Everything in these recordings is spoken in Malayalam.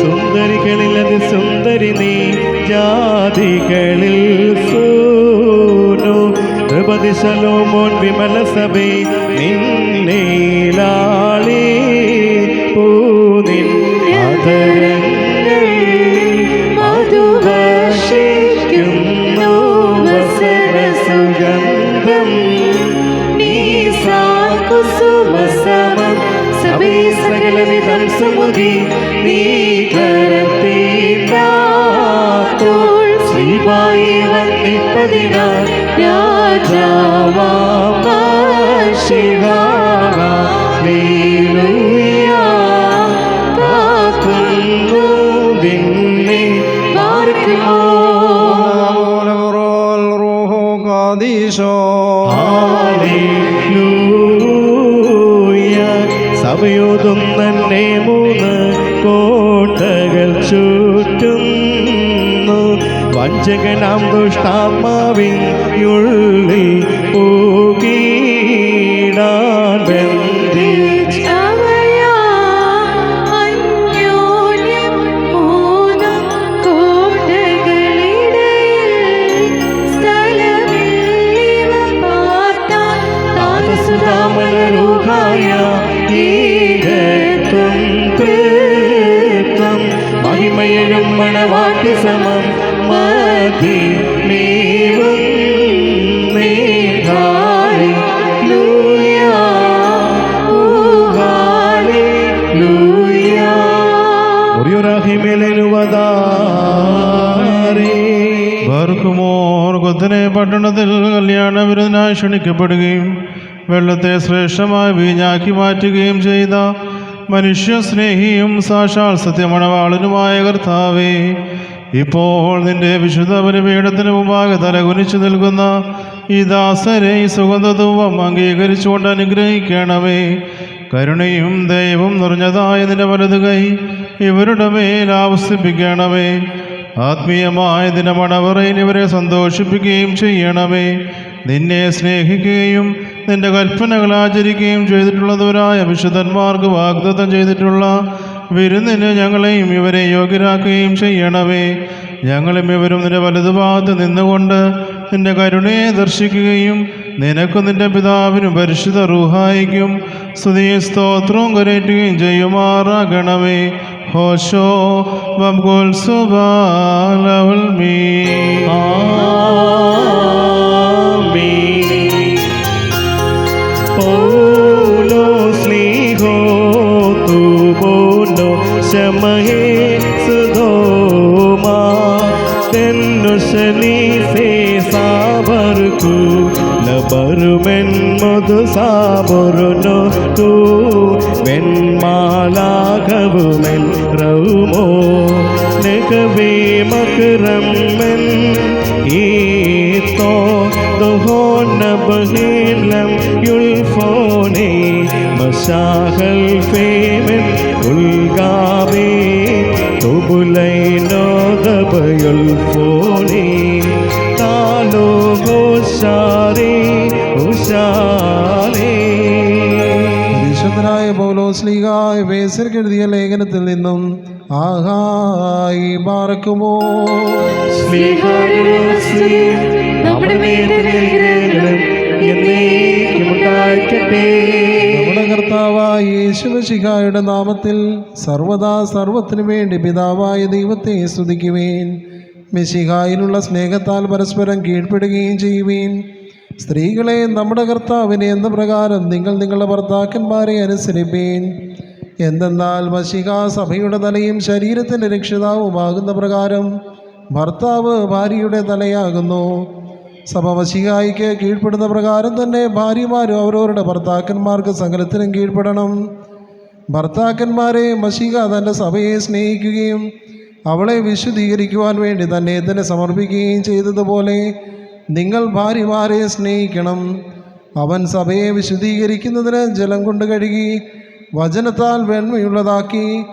സുന്ദരികളിൽ അത് സുന്ദരി നീ ജാതികളിൽ സൂനു. ദ്രൗപദി ശലോമോൻ വിമല സഭേ നിന്നേലാളി കുസുമസമം സഭേ സകലവിധം സുമുഖി നീ കരത്തീണ്ടാത്തോൾ ശ്രീവായി വന്നിപ്പതിനാൽ രാജാവാമ കാക്കുന്നു നിന്നെ പാർക്കുമോ ഹല്ലേലൂയ. സഭയോതും തന്നെ മൂന്ന് കോട്ടകൾ ചുറ്റുന്നു. വഞ്ചകനാം ദുഷ്ടാത്മാവിൻ ഉള്ളിൽ പൂകീടാൻ ബന്ധി സമം മതി മേഘാലി ലൂയാ ഊഹാലി ലൂയാ. ബാർക്കുമോർ കൊത്തനെ പട്ടണത്തിൽ കല്യാണ വിരുദ്ധനായി ക്ഷണിക്കപ്പെടുകയും വെള്ളത്തെ ശ്രേഷ്ഠമായി വീഞ്ഞാക്കി മാറ്റുകയും ചെയ്ത മനുഷ്യ സ്നേഹിയും സാക്ഷാൽ സത്യമണവാളനുമായ കർത്താവേ ഇപ്പോൾ നിന്റെ വിശുദ്ധ പരിപീഠത്തിന് മുമ്പാകെ തലകുനിച്ചു നിൽക്കുന്ന ഈ ദാസരെ ഈ സുഗന്ധധൂവം അംഗീകരിച്ചുകൊണ്ട് അനുഗ്രഹിക്കണമേ. കരുണയും ദൈവം നിറഞ്ഞതായ നിന്റെ വലതു കൈ ഇവരുടെ മേൽ ആവസിപ്പിക്കണമേ. ആത്മീയമായ ദിനമണവറയിൽ ഇവരെ സന്തോഷിപ്പിക്കുകയും ചെയ്യണമേ. നിന്നെ സ്നേഹിക്കുകയും നിന്റെ കൽപ്പനകൾ ആചരിക്കുകയും ചെയ്തിട്ടുള്ളതുവരായ വിശുദ്ധന്മാർക്ക് വാഗ്ദത്തം ചെയ്തിട്ടുള്ള വിരുന്നിന് ഞങ്ങളെയും ഇവരെ യോഗ്യരാക്കുകയും ചെയ്യണമേ. ഞങ്ങളും ഇവരും നിന്റെ വലതുഭാഗത്ത് നിന്നുകൊണ്ട് നിന്റെ കരുണയെ ദർശിക്കുകയും നിനക്കും നിന്റെ പിതാവിനും പരിശുദ്ധ റൂഹായിക്കും സ്തുതി സ്തോത്രവും കരയറ്റുകയും ചെയ്യുമാറാകണമേ. ഹോശോ സ്നേഹോ ચમહે સુધોમાં તેનું શની સે સાબરકું નબરમેન મધુ સાબરનો તું મેન માલાઘવ મેન રૌમો ને કવે મકરમ મેન એ તો દહો નબહેલમ યુલ્ફોને મશાહલ ફેર തുബുലൈനോ ദബയുൽഫോനെ താലോ ഹോഷാരേ ഉഷാരേ വിശുദ്ധനായ പൗലോസ്ലിഹായ വേസർക്ക് എഴുതിയ ലേഖനത്തിൽ നിന്നും ആഹായി പാർക്കുമോ നമ്മുടെ മേൽ നമ്മുടെ കർത്താവായ നാമത്തിൽ സർവദാ സർവത്തിനു വേണ്ടി പിതാവായ ദൈവത്തെ സ്തുതിക്കുവേൻ. മെസ്സിഹായിലുള്ള സ്നേഹത്താൽ പരസ്പരം കീഴ്പ്പെടുകയും ചെയ്യുവേൻ. സ്ത്രീകളെ നമ്മുടെ കർത്താവിനെ എന്ന പ്രകാരം നിങ്ങൾ നിങ്ങളുടെ ഭർത്താക്കന്മാരെ അനുസരിപ്പീൻ. എന്തെന്നാൽ മഷിക സഭയുടെ തലയും ശരീരത്തിന്റെ രക്ഷിതാവുമാകുന്ന പ്രകാരം ഭർത്താവ് ഭാര്യയുടെ തലയാകുന്നു. സഭ മഷികായിക്ക് കീഴ്പ്പെടുന്ന പ്രകാരം തന്നെ ഭാര്യമാരും അവരവരുടെ ഭർത്താക്കന്മാർക്ക് സകലത്തിനും കീഴ്പ്പെടണം. ഭർത്താക്കന്മാരെ മഷിക തന്റെ സഭയെ സ്നേഹിക്കുകയും അവളെ വിശുദ്ധീകരിക്കുവാൻ വേണ്ടി തന്നെ തന്നെ സമർപ്പിക്കുകയും ചെയ്തതുപോലെ നിങ്ങൾ ഭാര്യമാരെ സ്നേഹിക്കണം. അവൻ സഭയെ വിശുദ്ധീകരിക്കുന്നതിന് ജലം കൊണ്ട് കഴുകി വചനത്താൽ വെണ്മയുള്ളതാക്കി.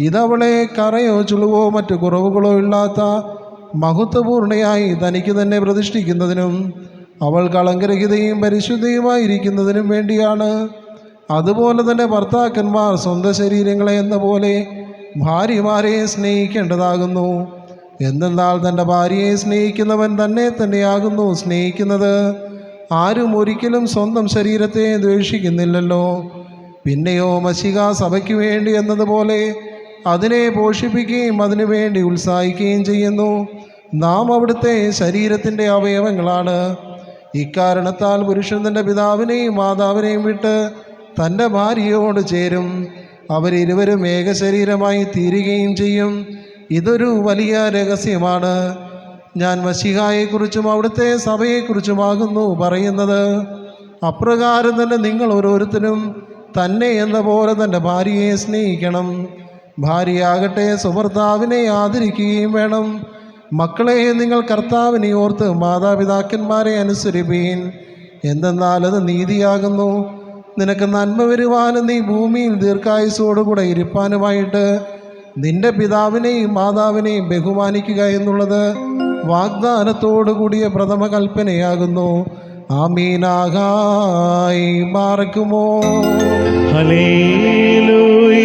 ഇതവളെ കറയോ ചുളുവോ മറ്റു കുറവുകളോ ഇല്ലാത്ത മഹത്വപൂർണയായി തനിക്ക് തന്നെ പ്രതിഷ്ഠിക്കുന്നതിനും അവൾ കളങ്കരഹിതയും പരിശുദ്ധയുമായിരിക്കുന്നതിനും വേണ്ടിയാണ്. അതുപോലെ തന്നെ ഭർത്താക്കന്മാർ സ്വന്തം ശരീരങ്ങളെ എന്ന പോലെ ഭാര്യമാരെ സ്നേഹിക്കേണ്ടതാകുന്നു. എന്തെന്നാൽ തന്റെ ഭാര്യയെ സ്നേഹിക്കുന്നവൻ തന്നെ തന്നെയാകുന്നു. സ്നേഹിക്കുന്നത് ആരും ഒരിക്കലും സ്വന്തം ശരീരത്തെ ദ്വേഷിക്കുന്നില്ലല്ലോ. പിന്നെയോ മഷിക സഭയ്ക്ക് വേണ്ടി എന്നതുപോലെ അതിനെ പോഷിപ്പിക്കുകയും അതിനു വേണ്ടി ഉത്സാഹിക്കുകയും ചെയ്യുന്നു. നാം അവിടുത്തെ ശരീരത്തിന്റെ അവയവങ്ങളാണ്. ഇക്കാരണത്താൽ പുരുഷൻ തന്റെ പിതാവിനെയും മാതാവിനെയും വിട്ട് തന്റെ ഭാര്യയോട് ചേരും. അവരിരുവരും ഏക ശരീരമായി തീരുകയും ചെയ്യും. ഇതൊരു വലിയ രഹസ്യമാണ്. ഞാൻ മഷിഹായെക്കുറിച്ചും അവിടുത്തെ സഭയെക്കുറിച്ചുമാകുന്നു പറയുന്നത്. അപ്രകാരം തന്നെ നിങ്ങൾ ഓരോരുത്തരും തന്നെ എന്ന പോലെ തന്റെ ഭാര്യയെ സ്നേഹിക്കണം. ഭാര്യയാകട്ടെ സുഭർത്താവിനെ ആദരിക്കുകയും വേണം. മക്കളെ നിങ്ങൾ കർത്താവിനെ ഓർത്ത് മാതാപിതാക്കന്മാരെ അനുസരിപ്പീൻ. എന്തെന്നാൽ അത് നീതിയാകുന്നു. നിനക്ക് നന്മ വരുവാനും നീ ഭൂമിയിൽ ദീർഘായുസോടുകൂടെ ഇരിപ്പാനുമായിട്ട് നിന്റെ പിതാവിനെയും മാതാവിനെയും ബഹുമാനിക്കുക എന്നുള്ളത് വാഗ്ദാനത്തോടു കൂടിയ പ്രഥമ കൽപ്പനയാകുന്നു. ആമീനാകായി മാറക്കുമോ ഹല്ലേലൂയ